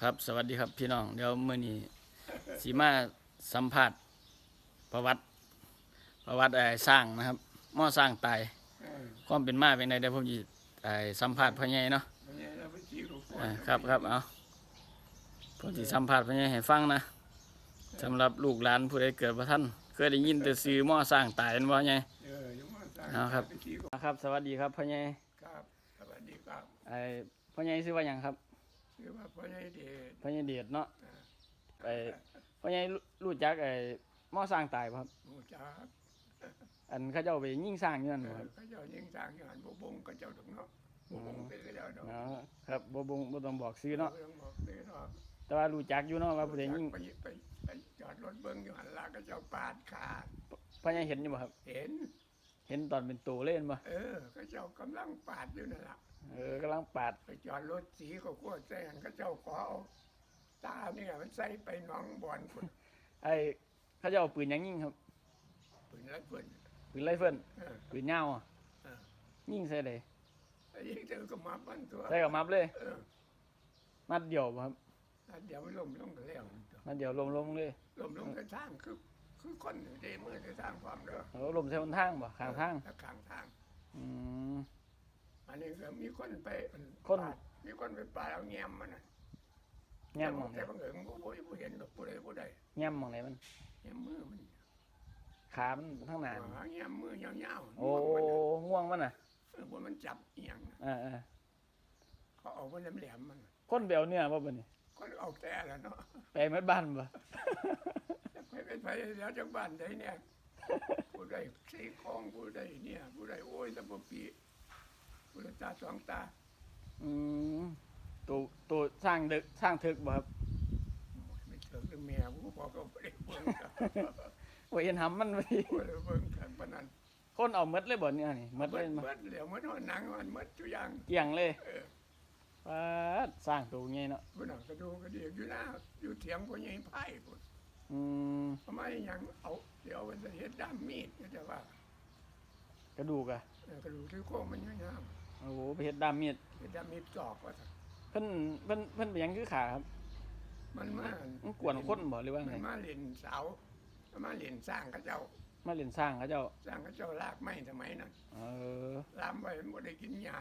ครับ สวัสดีครับพี่น้อง เดี๋ยวมื้อนี้สีมาสัมภาษณ์ประวัติ ประวัติไอ้สร้างนะครับหม้อสร้างตายเออความเป็นมาเป็นไงเดี๋ยวผมจะไอ้สัมภาษณ์พ่อใหญ่เนาะวันนี้เราไปที่ลูกอ่าครับครับเอาผมจะสัมภาษณ์พ่อใหญ่ให้ฟังนะสำหรับลูกหลานผู้ใดเกิดพระท่านเคยได้ยินแต่ซื้อหม้อสร้างตายเป็นบ่ใหญ่เออยังมาสร้างเอาครับไปที่ลูกครับ สวัสดีครับพ่อใหญ่ครับสวัสดีครับไอ้พ่อใหญ่ชื่อว่าหยังครับ ชื่อว่าพ่อใหญ่เดชพ่อใหญ่เดชเนาะไอ้พ่อใหญ่รู้รู้จักไอ้หม้อสร้างตายบ่ครับ หมูจ้าอันเขาเจ้าไปยิ่งสร้างอยู่นั่นเอบ่อครับเขาเจ้ายิงสร้างอย่างนั้นบ่บงเขาเจ้าถึงเนาะบ่บงเป็นเขาเจ้าดอกอ๋อครับบ่บ่บ่ต้องบอกซื้อเนาะบ่ต้องบอกเลยเนาะแต่ว่ารู้จักอยู่เนาะว่าผู้ใดยิ่งไปไปไปจอดรถเบิ้งอยู่หันหลังเขาเจ้าปาดขาพ่อใหญ่เห็นอยู่บ่ครับ เห็น เห็นตอนเป็นตัวเล่นบ่เออเขาเจ้ากำลังปาดอยู่นั่นล่ะเออกำลังปาดไปจอดรถสีเขาขวดใส่หันเขาเจ้าขอเอาตาเนี่ยมันใส่ไปหน้องบอลพุ่นไอ้เขาเจ้าเอาปืนหยังยิงครับ ปืนแล้วปืนปืนไรเฟิลเออปืนยาวอะเออยิงใส่เลยไอ้ยิงเจอก็มาปั้นตัวใส่กับมับเลย เออนัดเดียวบ่ครับอะเดี๋ยวมันล้มลงกันแล้วนัดเดียวลมลงเลย ล้มลงกันทางคือ คือคนอยู่ในมือในทางความเด้อเออลมใส่บนทางบ่ข้างทางเออข้างทาง อืม อันนี้ก็มีคนไปคน ปาดมีคนไปปาดเอาแงมมันน่ะแง้มหมองไหนแต่บางเอิญบ่บ่บ่เห็นดอกผู้ใดผู้ใดแง้มหมองไหนมัน แงมมือมันขามันข้างหน้าหาแงมมือยาวๆโอ้ม่วงมันน่ะง่วงมันน่ะเออบ่มันจับอีหยังน่ะเออเออเขาเอาไว้แหลมๆมันน่ะคนไปเอาเนื้อบ่บัดนี้คนเอาแต่ละเนาะไปหมดบ้านบ่ ไปเป็นไปแล้วจากบ้านใดเนี่ยผู้ใดสีคองผู้ใดเนี่ยผู้ใดโอ้ยตะบปีผู้ใดตาสองตาอืมตัวตัวสร้างดึกสร้างถึกบ่ครับไม่เถิงหรือแม่ผู้บอกก็ไม่ได้เบิ่งครับโอ้ยเห็นหำมันบ่ดีบ่ได้เบิ่งกันปานนั้นคนเอาหมดเลยบ่เนี่ยนี่หมดเบิเลยดมาเบิดเหลียวมันหนังมันหมดทุกอย่างเกลี้ยงเลยเออปาดสร้างตัวใหญ่เนาะผู้นั้นก็ดูก็ดีอยู่หน้าอยู่เถียงพ่อใหญ่ไผ่พุ่นอืม ทำไมยังเอาเดี๋ยวมันจะเฮ็ดด้ามมีดก็จะว่ากระดูกอะเออกระดูกที่โค้งมันยาวโอ้โหไปเฮ็ดดามมีดๆเฮ็ดด้ามมีดจอกว่าซั่นเพิ่นเพิ่นเพิ่นไปหยังคือขาครับมันมามันกวนคนบ่หรือว่ามัไงนมาเล่นเสามันมาเล่นสร้างเขาเจ้า มาเล่นสร้างเขาเจ้า สร้างเขาเจ้าลากไม้สมัยนั้นเออลามไว้บ่ได้กินหญ้า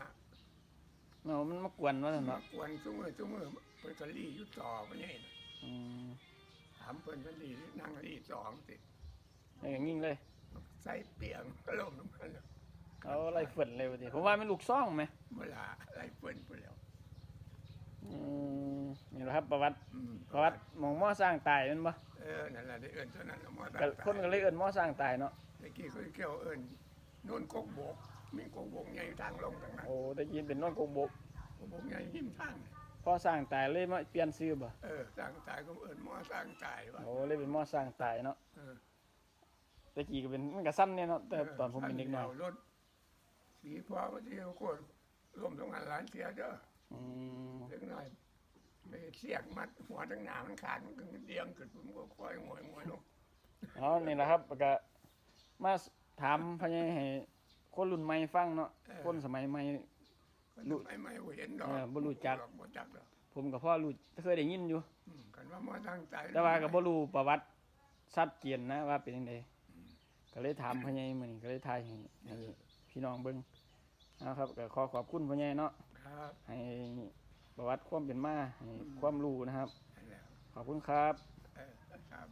เนาะมันมากวนว่าซั่นมาเนาะกวนซุมื้อซุมื้อเพิ่นก็รีอยู่ต่อบ่ใหญ่น่ะอืมถามเพิ่นเพิ่นรีนั่งรีสองสิแล้วก็ยิงเลยใส่เปียงก็ล้มลงมาแล้วเอาไล่เฟินเลยว่าติผมว่ามันลูกซ่องไหมเมื่อลาไล่เพิ่นไปแล้วอืมนี่แหละครับประวัติอืมประวัติหมองหม้อสร้างตายแม่นบ่เออนั่นล่ะได้เอิ้นเท่านั้นน่ะหมอตาก็คนก็เลยเอิ้นหม้อสร้างตายเนาะเมื่อกี้เขาเกี่ยวเอิ้นโน่นกกบกมีกกบกใหญ่ทางลงทางนั้นโอ้ได้ยินเป็นน้องกงบกกกบกใหญ่หิมทาง พอสร้างตายเลยมาเปลี่ยนชื่อบ่เออสร้างตายก็เอิ้นหมอสร้างตายว่าโอ้เลยเป็นหม้อสร้างตายเนาะเออแตะกี้ก็เป็นมันก็ซ้ำเนี่ยเนาะแต่ตอนผมเป็นเด็กน้อยรถสีพ่อว่าที่เขาโคตรรวมตรงหันหลานเสียเด้ออืมเล็กน้อยไปเสียกมัดหัวทั้งหนามันขาดมันก็เดียงขึ้นผมก็ค่อยงวยงวยลงอ๋อนี่แหละครับแล้วก็มาถามพะยให้คนรุ่นใหม่ฟังเนาะคนสมัยใหม่ คนทำไมไม่เห็นดอกเออบ่รู้จัก บ่จักดอกผมกับพ่อรู้เคยได้ยินอยู่ อืมกันว่าหมอตั้งใจแต่ว่าก็บ่รู้ประวัติชัดเจนนะว่าเป็นจังไดก็เลยถามพะยมื้อนี้ก็เลยทายให้ให้พี่น้องเบิ่งนะครับก็ขอขอบคุณพะยเนาะครับให้ประวัติความเป็นมาให้ความรู้นะครับ นั่นแหละขอบคุณครับ เออครับ